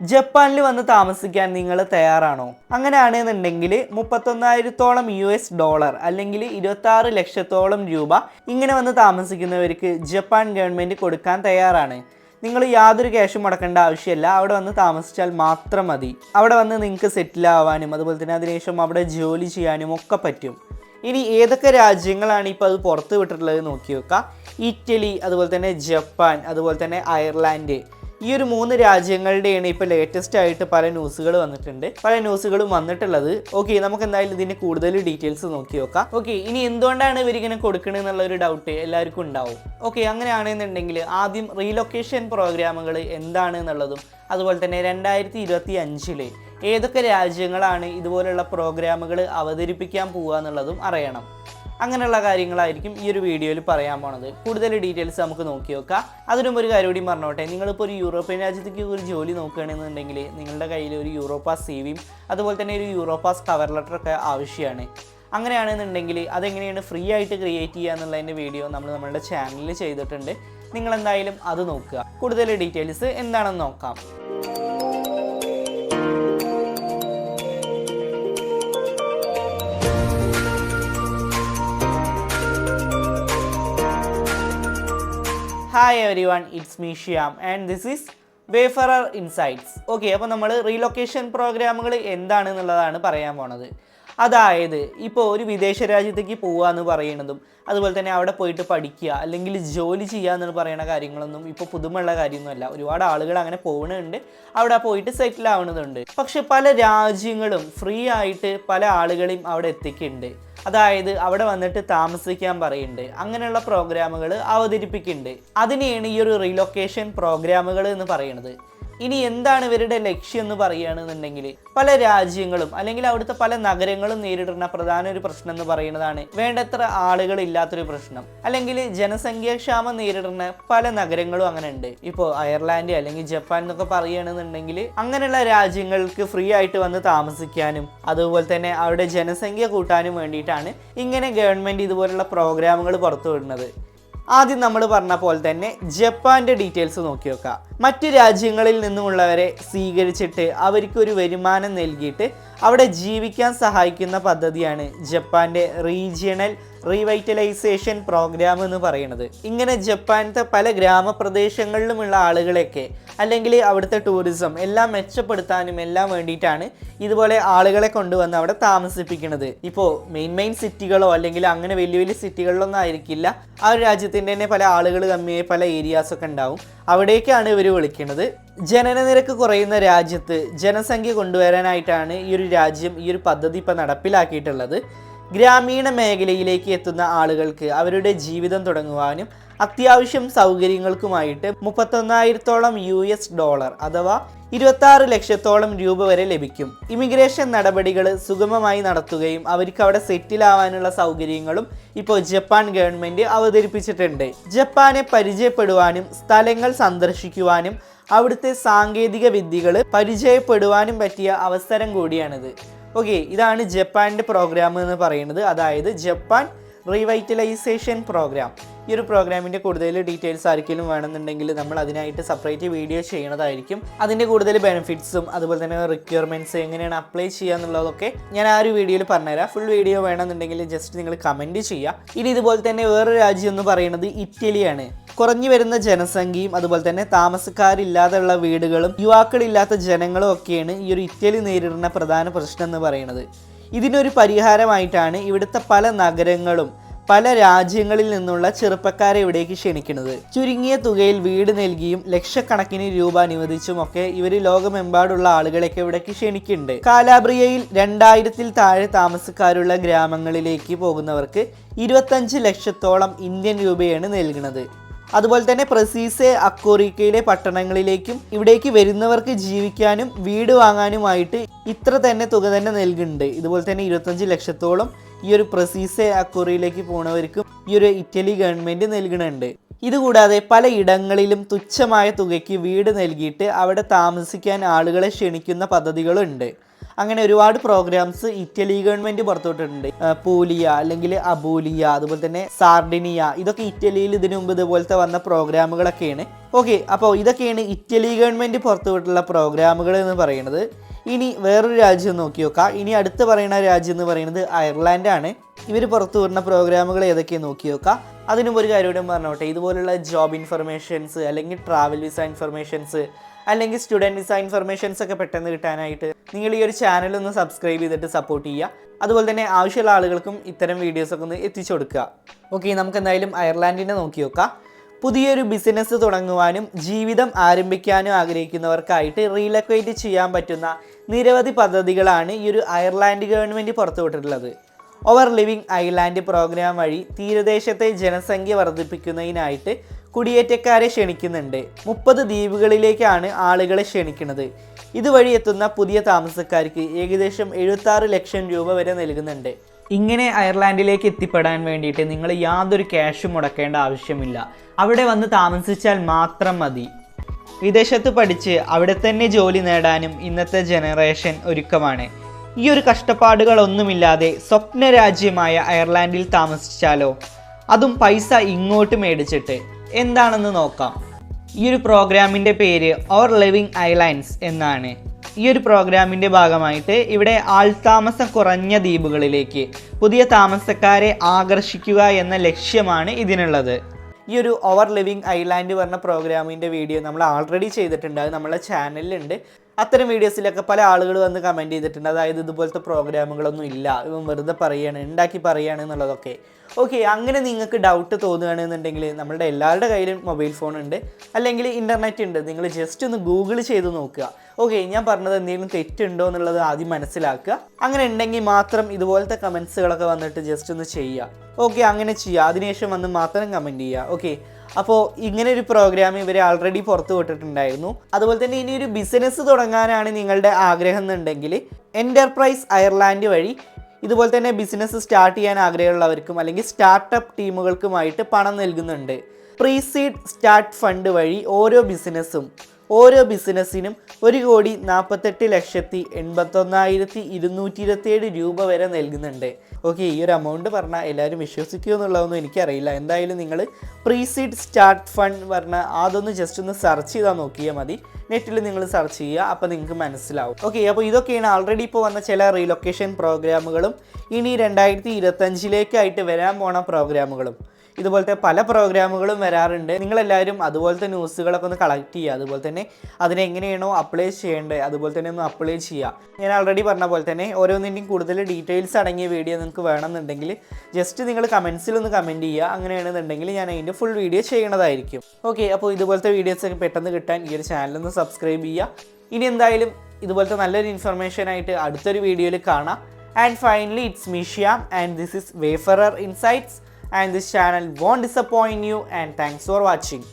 ജപ്പാനിൽ വന്ന് താമസിക്കാൻ നിങ്ങൾ തയ്യാറാണോ? അങ്ങനെയാണെന്നുണ്ടെങ്കിൽ മുപ്പത്തൊന്നായിരത്തോളം യു എസ് ഡോളർ അല്ലെങ്കിൽ ഇരുപത്തി ആറ് ലക്ഷത്തോളം രൂപ ഇങ്ങനെ വന്ന് താമസിക്കുന്നവർക്ക് ജപ്പാൻ ഗവൺമെന്റ് കൊടുക്കാൻ തയ്യാറാണ്. നിങ്ങൾ യാതൊരു ക്യാഷും മുടക്കേണ്ട ആവശ്യമില്ല. അവിടെ വന്ന് താമസിച്ചാൽ മാത്രം മതി. അവിടെ വന്ന് നിങ്ങൾക്ക് സെറ്റിൽ ആവാനും അതുപോലെ തന്നെ അതിനുശേഷം അവിടെ ജോലി ചെയ്യാനും ഒക്കെ പറ്റും. ഇനി ഏതൊക്കെ രാജ്യങ്ങളാണ് ഇപ്പോൾ അത് പുറത്ത് വിട്ടിട്ടുള്ളത് നോക്കി വെക്കുക ഇറ്റലി അതുപോലെ തന്നെ ജപ്പാൻ അതുപോലെ തന്നെ അയർലാൻഡ്. ഈ ഒരു മൂന്ന് രാജ്യങ്ങളുടെയാണ് ഇപ്പോൾ ലേറ്റസ്റ്റ് ആയിട്ട് പല ന്യൂസുകൾ വന്നിട്ടുണ്ട്. പല ന്യൂസുകളും വന്നിട്ടുള്ളത്. ഓക്കെ നമുക്ക് എന്തായാലും ഇതിന്റെ കൂടുതൽ ഡീറ്റെയിൽസ് നോക്കി നോക്കാം. ഓക്കെ ഇനി എന്തുകൊണ്ടാണ് ഇവരിങ്ങനെ കൊടുക്കണമെന്നുള്ള ഒരു ഡൗട്ട് എല്ലാവർക്കും ഉണ്ടാവും. ഓക്കെ അങ്ങനെയാണെന്നുണ്ടെങ്കിൽ ആദ്യം റീലൊക്കേഷൻ പ്രോഗ്രാമുകൾ എന്താണ് എന്നുള്ളതും അതുപോലെ തന്നെ രണ്ടായിരത്തി ഇരുപത്തി അഞ്ചിൽ ഏതൊക്കെ രാജ്യങ്ങളാണ് ഇതുപോലുള്ള പ്രോഗ്രാമുകൾ അവതരിപ്പിക്കാൻ പോവുക എന്നുള്ളതും അറിയണം. അങ്ങനെയുള്ള കാര്യങ്ങളായിരിക്കും ഈ ഒരു വീഡിയോയിൽ പറയാൻ പോണത്. കൂടുതൽ ഡീറ്റെയിൽസ് നമുക്ക് നോക്കി നോക്കാം. അതിനും ഒരു കാര്യം കൂടി പറഞ്ഞോട്ടെ നിങ്ങളിപ്പോൾ ഒരു യൂറോപ്യൻ രാജ്യത്തേക്ക് ഒരു ജോലി നോക്കുകയാണെന്നുണ്ടെങ്കിൽ നിങ്ങളുടെ കയ്യിൽ ഒരു യൂറോപ്പാസ് സി വിയും അതുപോലെ തന്നെ ഒരു യൂറോപ്പാസ് കവർ ലെറ്റർ ഒക്കെ ആവശ്യമാണ് അങ്ങനെയാണെന്നുണ്ടെങ്കിൽ അതെങ്ങനെയാണ് ഫ്രീ ആയിട്ട് ക്രിയേറ്റ് ചെയ്യുക എന്നുള്ളതിന്റെ വീഡിയോ നമ്മൾ നമ്മുടെ ചാനലിൽ ചെയ്തിട്ടുണ്ട്. നിങ്ങൾ എന്തായാലും അത് നോക്കുക. കൂടുതൽ ഡീറ്റെയിൽസ് എന്താണെന്ന് നോക്കാം. Hi everyone it's me Shyam and this is Wayfarer Insights okay അപ്പോൾ നമ്മൾ റീലൊക്കേഷൻ പ്രോഗ്രാമുകൾ എന്താണെന്നുള്ളതാണ് പറയാൻ പോണത്. അതായത് ഇപ്പോൾ ഒരു വിദേശ രാജ്യത്തേക്ക് പോവുക എന്ന് പറയുന്നതും അതുപോലെ തന്നെ അവിടെ പോയിട്ട് പഠിക്കുക അല്ലെങ്കിൽ ജോലി ചെയ്യുക എന്ന് പറയുന്ന കാര്യങ്ങളൊന്നും ഇപ്പോൾ പുതുമുള്ള കാര്യമൊന്നുമല്ല. ഒരുപാട് ആളുകൾ അങ്ങനെ പോകുന്നുണ്ട് അവിടെ പോയിട്ട് സെറ്റിൽ ആവുന്നതുണ്ട് പക്ഷെ പല രാജ്യങ്ങളും ഫ്രീ ആയിട്ട് പല ആളുകളെയും അവിടെ എത്തിക്കുന്നുണ്ട്. അതായത് അവിടെ വന്നിട്ട് താമസിക്കാൻ പറയുന്നുണ്ട്. അങ്ങനെയുള്ള പ്രോഗ്രാമുകൾ അവതരിപ്പിക്കുന്നുണ്ട്. അതിനെയാണ് ഈ ഒരു റീലൊക്കേഷൻ പ്രോഗ്രാമുകൾ എന്ന് പറയുന്നത്. ഇനി എന്താണ് ഇവരുടെ ലക്ഷ്യം എന്ന് പറയുകയാണെന്നുണ്ടെങ്കിൽ പല രാജ്യങ്ങളും അല്ലെങ്കിൽ അവിടുത്തെ പല നഗരങ്ങളും നേരിടുന്ന പ്രധാന ഒരു പ്രശ്നം എന്ന് പറയുന്നതാണ് വേണ്ടത്ര ആളുകൾ ഇല്ലാത്തൊരു പ്രശ്നം. അല്ലെങ്കിൽ ജനസംഖ്യാക്ഷാമം നേരിടുന്ന പല നഗരങ്ങളും അങ്ങനെ ഉണ്ട്. ഇപ്പോൾ അയർലാൻഡ് അല്ലെങ്കിൽ ജപ്പാൻ എന്നൊക്കെ പറയുകയാണെന്നുണ്ടെങ്കിൽ അങ്ങനെയുള്ള രാജ്യങ്ങൾക്ക് ഫ്രീ ആയിട്ട് വന്ന് താമസിക്കാനും അതുപോലെ തന്നെ അവരുടെ ജനസംഖ്യ കൂട്ടാനും വേണ്ടിയിട്ടാണ് ഇങ്ങനെ ഗവൺമെന്റ് ഇതുപോലുള്ള പ്രോഗ്രാമുകൾ പുറത്തുവിടുന്നത്. ആദ്യം നമ്മൾ പറഞ്ഞ പോലെ തന്നെ ജപ്പാന്റെ ഡീറ്റെയിൽസ് നോക്കി നോക്കാം മറ്റ് രാജ്യങ്ങളിൽ നിന്നുമുള്ളവരെ സ്വീകരിച്ചിട്ട് അവർക്ക് ഒരു വരുമാനം നൽകിയിട്ട് അവിടെ ജീവിക്കാൻ സഹായിക്കുന്ന പദ്ധതിയാണ് ജപ്പാന്റെ റീജിയണൽ റീവൈറ്റലൈസേഷൻ പ്രോഗ്രാം എന്ന് പറയുന്നത്. ഇങ്ങനെ ജപ്പാനത്തെ പല ഗ്രാമപ്രദേശങ്ങളിലുമുള്ള ആളുകളെയൊക്കെ അല്ലെങ്കിൽ അവിടുത്തെ ടൂറിസം എല്ലാം മെച്ചപ്പെടുത്താനും എല്ലാം വേണ്ടിയിട്ടാണ് ഇതുപോലെ ആളുകളെ കൊണ്ടുവന്ന് അവിടെ താമസിപ്പിക്കുന്നത്. ഇപ്പോൾ മെയിൻ മെയിൻ സിറ്റികളോ അല്ലെങ്കിൽ അങ്ങനെ വലിയ വലിയ സിറ്റികളിലൊന്നും ആയിരിക്കില്ല. ആ ഒരു രാജ്യത്തിന്റെ തന്നെ പല ആളുകൾ കമ്മിയായി പല ഏരിയാസൊക്കെ ഉണ്ടാവും. അവിടേക്കാണ് ഇവർ വിളിക്കുന്നത്. ജനനനിരക്ക് കുറയുന്ന രാജ്യത്ത് ജനസംഖ്യ കൊണ്ടുവരാനായിട്ടാണ് ഈ ഒരു രാജ്യം ഈ ഒരു പദ്ധതി ഇപ്പോൾ നടപ്പിലാക്കിയിട്ടുള്ളത്. ഗ്രാമീണ മേഖലയിലേക്ക് എത്തുന്ന ആളുകൾക്ക് അവരുടെ ജീവിതം തുടങ്ങുവാനും അത്യാവശ്യം സൗകര്യങ്ങൾക്കുമായിട്ട് മുപ്പത്തൊന്നായിരത്തോളം യു എസ് ഡോളർ അഥവാ ഇരുപത്തി ലക്ഷത്തോളം രൂപ വരെ ലഭിക്കും. ഇമിഗ്രേഷൻ നടപടികൾ സുഗമമായി നടത്തുകയും അവർക്ക് അവിടെ സെറ്റിൽ ആവാനുള്ള സൗകര്യങ്ങളും ഇപ്പോൾ ജപ്പാൻ ഗവൺമെന്റ് അവതരിപ്പിച്ചിട്ടുണ്ട്. ജപ്പാനെ പരിചയപ്പെടുവാനും സ്ഥലങ്ങൾ സന്ദർശിക്കുവാനും അവിടുത്തെ സാങ്കേതിക വിദ്യകൾ പരിചയപ്പെടുവാനും പറ്റിയ അവസരം കൂടിയാണിത്. ഓക്കെ ഇതാണ് ജപ്പാന്റെ പ്രോഗ്രാം എന്ന് പറയുന്നത്. അതായത് ജപ്പാൻ റീവൈറ്റലൈസേഷൻ പ്രോഗ്രാം ഈ ഒരു പ്രോഗ്രാമിന്റെ കൂടുതൽ ഡീറ്റെയിൽസ് ആർക്കെങ്കിലും വേണമെന്നുണ്ടെങ്കിൽ നമ്മൾ അതിനായിട്ട് സെപ്പറേറ്റ് വീഡിയോ ചെയ്യണതായിരിക്കും. അതിന്റെ കൂടുതൽ ബെനിഫിറ്റ്സും അതുപോലെ തന്നെ റിക്വയർമെന്റ്സ് എങ്ങനെയാണ് അപ്ലൈ ചെയ്യുക എന്നുള്ളതൊക്കെ ഞാൻ ആ ഒരു വീഡിയോയിൽ പറഞ്ഞുതരാം. ഫുൾ വീഡിയോ വേണമെന്നുണ്ടെങ്കിൽ ജസ്റ്റ് നിങ്ങൾ കമന്റ് ചെയ്യുക. ഇനി ഇതുപോലെ തന്നെ വേറൊരു രാജ്യം എന്ന് പറയുന്നത് ഇറ്റലിയാണ്. കുറഞ്ഞു വരുന്ന ജനസംഖ്യയും അതുപോലെ തന്നെ താമസക്കാരില്ലാതെയുള്ള വീടുകളും യുവാക്കളില്ലാത്ത ജനങ്ങളും ഒക്കെയാണ് ഈ ഒരു ഇറ്റലി നേരിടുന്ന പ്രധാന പ്രശ്നം എന്ന് പറയുന്നത്. ഇതിനൊരു പരിഹാരമായിട്ടാണ് ഇവിടുത്തെ പല നഗരങ്ങളും പല രാജ്യങ്ങളിൽ നിന്നുള്ള ചെറുപ്പക്കാരെ ഇവിടേക്ക് ക്ഷണിക്കുന്നത്. ചുരുങ്ങിയ തുകയിൽ വീട് നൽകിയും ലക്ഷക്കണക്കിന് രൂപ അനുവദിച്ചും ഒക്കെ ഇവർ ലോകമെമ്പാടുള്ള ആളുകളെയൊക്കെ ഇവിടേക്ക് ക്ഷണിക്കുന്നുണ്ട്. കാലാബ്രിയയിൽ രണ്ടായിരത്തിൽ താഴെ താമസക്കാരുള്ള ഗ്രാമങ്ങളിലേക്ക് പോകുന്നവർക്ക് ഇരുപത്തഞ്ച് ലക്ഷത്തോളം ഇന്ത്യൻ രൂപയാണ് നൽകുന്നത്. അതുപോലെ തന്നെ പ്രസീസെ അക്കോറിക്കയിലെ പട്ടണങ്ങളിലേക്കും ഇവിടേക്ക് വരുന്നവർക്ക് ജീവിക്കാനും വീട് വാങ്ങാനുമായിട്ട് ഇത്ര തന്നെ തുക തന്നെ നൽകുന്നുണ്ട്. ഇതുപോലെ തന്നെ ഇരുപത്തഞ്ച് ലക്ഷത്തോളം ഈ ഒരു പ്രസീസെ അക്കോറിയിലേക്ക് പോണവർക്കും ഈ ഒരു ഇറ്റലി ഗവൺമെന്റ് നൽകുന്നുണ്ട്. ഇതുകൂടാതെ പല ഇടങ്ങളിലും തുച്ഛമായ തുകയ്ക്ക് വീട് നൽകിയിട്ട് അവിടെ താമസിക്കാൻ ആളുകളെ ക്ഷണിക്കുന്ന പദ്ധതികളുണ്ട്. അങ്ങനെ ഒരുപാട് പ്രോഗ്രാംസ് ഇറ്റലി ഗവൺമെന്റ് പുറത്തുവിട്ടിട്ടുണ്ട്. പൂലിയ അല്ലെങ്കിൽ അബൂലിയ അതുപോലെ തന്നെ സാർഡിനിയ ഇതൊക്കെ ഇറ്റലിയിൽ ഇതിനു മുമ്പ് ഇതുപോലത്തെ വന്ന പ്രോഗ്രാമുകളൊക്കെയാണ്. ഓക്കെ അപ്പോൾ ഇതൊക്കെയാണ് ഇറ്റലി ഗവൺമെന്റ് പുറത്തുവിട്ടുള്ള പ്രോഗ്രാമുകൾ എന്ന് പറയുന്നത്. ഇനി വേറൊരു രാജ്യം നോക്കി നോക്കാം. ഇനി അടുത്ത് പറയുന്ന രാജ്യം എന്ന് പറയുന്നത് അയർലാൻഡാണ് ഇവർ പുറത്തു വരുന്ന പ്രോഗ്രാമുകൾ ഏതൊക്കെയാണ് നോക്കി നോക്കാം. അതിനും ഒരു കാര്യം കൂടെ പറഞ്ഞോട്ടെ. ഇതുപോലുള്ള ജോബ് ഇൻഫർമേഷൻസ് അല്ലെങ്കിൽ ട്രാവൽ വിസ ഇൻഫർമേഷൻസ് അല്ലെങ്കിൽ സ്റ്റുഡന്റ് വിസ ഇൻഫർമേഷൻസ് ഒക്കെ പെട്ടെന്ന് കിട്ടാനായിട്ട് നിങ്ങൾ ഈ ഒരു ചാനൽ ഒന്ന് സബ്സ്ക്രൈബ് ചെയ്തിട്ട് സപ്പോർട്ട് ചെയ്യുക. അതുപോലെ തന്നെ ആവശ്യമുള്ള ആളുകൾക്കും ഇത്തരം വീഡിയോസ് ഒക്കെ ഒന്ന് എത്തിച്ചു കൊടുക്കുക. ഓക്കെ നമുക്ക് എന്തായാലും അയർലാൻഡിനെ നോക്കി നോക്കാം. പുതിയൊരു ബിസിനസ് തുടങ്ങുവാനും ജീവിതം ആരംഭിക്കാനും ആഗ്രഹിക്കുന്നവർക്കായിട്ട് റീലൊക്കേറ്റ് ചെയ്യാൻ പറ്റുന്ന നിരവധി പദ്ധതികളാണ് ഈ ഒരു അയർലാൻഡ് ഗവൺമെന്റ് പുറത്തുവിട്ടിട്ടുള്ളത് ഓവർ ലിവിംഗ് ഐലാൻഡ് പ്രോഗ്രാം വഴി തീരദേശത്തെ ജനസംഖ്യ വർദ്ധിപ്പിക്കുന്നതിനായിട്ട് കുടിയേറ്റക്കാരെ ക്ഷണിക്കുന്നുണ്ട്. മുപ്പത് ദ്വീപുകളിലേക്കാണ് ആളുകളെ ക്ഷണിക്കുന്നത്. ഇതുവഴി എത്തുന്ന പുതിയ താമസക്കാർക്ക് ഏകദേശം എഴുപത്താറ് ലക്ഷം രൂപ വരെ നൽകുന്നുണ്ട്. ഇങ്ങനെ അയർലാൻഡിലേക്ക് എത്തിപ്പെടാൻ വേണ്ടിയിട്ട് നിങ്ങൾ യാതൊരു ക്യാഷും മുടക്കേണ്ട ആവശ്യമില്ല. അവിടെ വന്ന് താമസിച്ചാൽ മാത്രം മതി. വിദേശത്ത് പഠിച്ച് അവിടെ തന്നെ ജോലി നേടാനും ഇന്നത്തെ ജനറേഷൻ ഒരുക്കമാണ്. ഈ ഒരു കഷ്ടപ്പാടുകളൊന്നുമില്ലാതെ സ്വപ്ന രാജ്യമായ അയർലാൻഡിൽ താമസിച്ചാലോ? അതും പൈസ ഇങ്ങോട്ട് മേടിച്ചിട്ട്. എന്താണെന്ന് നോക്കാം. ഈ ഒരു പ്രോഗ്രാമിന്റെ പേര് ഓർ ലിവിങ് ഐലാൻഡ്സ് എന്നാണ്. ഈ ഒരു പ്രോഗ്രാമിന്റെ ഭാഗമായിട്ട് ഇവിടെ ആൾതാമസം കുറഞ്ഞ ദ്വീപുകളിലേക്ക് പുതിയ താമസക്കാരെ ആകർഷിക്കുക എന്ന ലക്ഷ്യമാണ് ഇതിനുള്ളത്. ഈ ഒരു ഓവർ ലിവിങ് ഐലാൻഡ് പറഞ്ഞ പ്രോഗ്രാമിന്റെ വീഡിയോ നമ്മൾ ആൾറെഡി ചെയ്തിട്ടുണ്ട്. അത് നമ്മളെ ചാനലിലുണ്ട് അത്തരം വീഡിയോസിലൊക്കെ പല ആളുകൾ വന്ന് കമന്റ് ചെയ്തിട്ടുണ്ട്. അതായത് ഇതുപോലത്തെ പ്രോഗ്രാമുകളൊന്നും ഇല്ല. ഇവൻ വെറുതെ പറയുകയാണ് ഉണ്ടാക്കി പറയുകയാണ് എന്നുള്ളതൊക്കെ. ഓക്കെ അങ്ങനെ നിങ്ങൾക്ക് ഡൗട്ട് തോന്നുകയാണെന്നുണ്ടെങ്കിൽ നമ്മളുടെ എല്ലാവരുടെ കയ്യിലും മൊബൈൽ ഫോൺ ഉണ്ട്. അല്ലെങ്കിൽ ഇന്റർനെറ്റ് ഉണ്ട്. നിങ്ങൾ ജസ്റ്റ് ഒന്ന് ഗൂഗിൾ ചെയ്ത് നോക്കുക. ഓക്കെ ഞാൻ പറഞ്ഞത് എന്തെങ്കിലും തെറ്റുണ്ടോ എന്നുള്ളത് ആദ്യം മനസ്സിലാക്കുക. അങ്ങനെ ഉണ്ടെങ്കിൽ മാത്രം ഇതുപോലത്തെ കമൻസുകളൊക്കെ വന്നിട്ട് ജസ്റ്റ് ഒന്ന് ചെയ്യുക. ഓക്കെ അങ്ങനെ ചെയ്യുക. അതിനുശേഷം വന്ന് മാത്രം കമന്റ് ചെയ്യുക. ഓക്കെ അപ്പോൾ ഇങ്ങനെ ഒരു പ്രോഗ്രാം ഇവർ ആൾറെഡി പുറത്തു വിട്ടിട്ടുണ്ടായിരുന്നു. അതുപോലെ തന്നെ ഇനി ഒരു ബിസിനസ് തുടങ്ങാനാണ് നിങ്ങളുടെ ആഗ്രഹം എന്നുണ്ടെങ്കിൽ എന്റർപ്രൈസ് അയർലാൻഡ് വഴി ഇതുപോലെ തന്നെ ബിസിനസ് സ്റ്റാർട്ട് ചെയ്യാൻ ആഗ്രഹമുള്ളവർക്കും അല്ലെങ്കിൽ സ്റ്റാർട്ടപ്പ് ടീമുകൾക്കുമായിട്ട് പണം നൽകുന്നുണ്ട്. പ്രീസീഡ് സ്റ്റാർട്ട് ഫണ്ട് വഴി ഓരോ ബിസിനസ്സും ഓരോ ബിസിനസ്സിനും ഒരു കോടി നാൽപ്പത്തെട്ട് ലക്ഷത്തി എൺപത്തൊന്നായിരത്തി ഇരുന്നൂറ്റി ഇരുപത്തിയേഴ് രൂപ വരെ നൽകുന്നുണ്ട്. ഓക്കെ ഈ ഒരു എമൗണ്ട് പറഞ്ഞാൽ എല്ലാവരും വിശ്വസിക്കുമോ എന്നുള്ളതൊന്നും എനിക്കറിയില്ല. എന്തായാലും നിങ്ങൾ പ്രീസീഡ് സ്റ്റാർട്ട് ഫണ്ട് പറഞ്ഞാൽ അതൊന്ന് ജസ്റ്റ് ഒന്ന് സെർച്ച് ചെയ്താൽ നോക്കിയാൽ മതി. നെറ്റിൽ നിങ്ങൾ സെർച്ച് ചെയ്യുക അപ്പോൾ നിങ്ങൾക്ക് മനസ്സിലാവും. ഓക്കെ അപ്പോൾ ഇതൊക്കെയാണ് ആൾറെഡി ഇപ്പോൾ വന്ന ചില റീലൊക്കേഷൻ പ്രോഗ്രാമുകളും ഇനി രണ്ടായിരത്തി ഇരുപത്തഞ്ചിലേക്കായിട്ട് വരാൻ പോണ പ്രോഗ്രാമുകളും ഇതുപോലത്തെ പല പ്രോഗ്രാമുകളും വരാറുണ്ട്. നിങ്ങളെല്ലാവരും അതുപോലത്തെ ന്യൂസുകളൊക്കെ ഒന്ന് കളക്ട് ചെയ്യുക. അതുപോലെ തന്നെ അതിനെങ്ങനെയാണോ അപ്ലൈ ചെയ്യേണ്ടത് അതുപോലെ തന്നെ ഒന്ന് അപ്ലൈ ചെയ്യുക. ഞാൻ ആൾറെഡി പറഞ്ഞ പോലെ തന്നെ ഓരോന്നിന്റെയും കൂടുതൽ ഡീറ്റെയിൽസ് അടങ്ങിയ വീഡിയോ നിങ്ങൾക്ക് വേണമെന്നുണ്ടെങ്കിൽ ജസ്റ്റ് നിങ്ങൾ കമൻസിൽ ഒന്ന് കമന്റ് ചെയ്യുക. അങ്ങനെയാണെന്നുണ്ടെങ്കിൽ ഞാൻ അതിന്റെ ഫുൾ വീഡിയോ ചെയ്യണതായിരിക്കും ഓക്കെ അപ്പോൾ ഇതുപോലത്തെ വീഡിയോസ് ഒക്കെ പെട്ടെന്ന് കിട്ടാൻ ഈ ഒരു ചാനൽ ഒന്ന് സബ്സ്ക്രൈബ് ചെയ്യുക. ഇനി എന്തായാലും ഇതുപോലത്തെ നല്ലൊരു ഇൻഫർമേഷൻ ആയിട്ട് അടുത്തൊരു വീഡിയോയിൽ കാണാം. And finally it's മീഷ്യാം and this is wayfarer insights and this channel won't disappoint you. And thanks for watching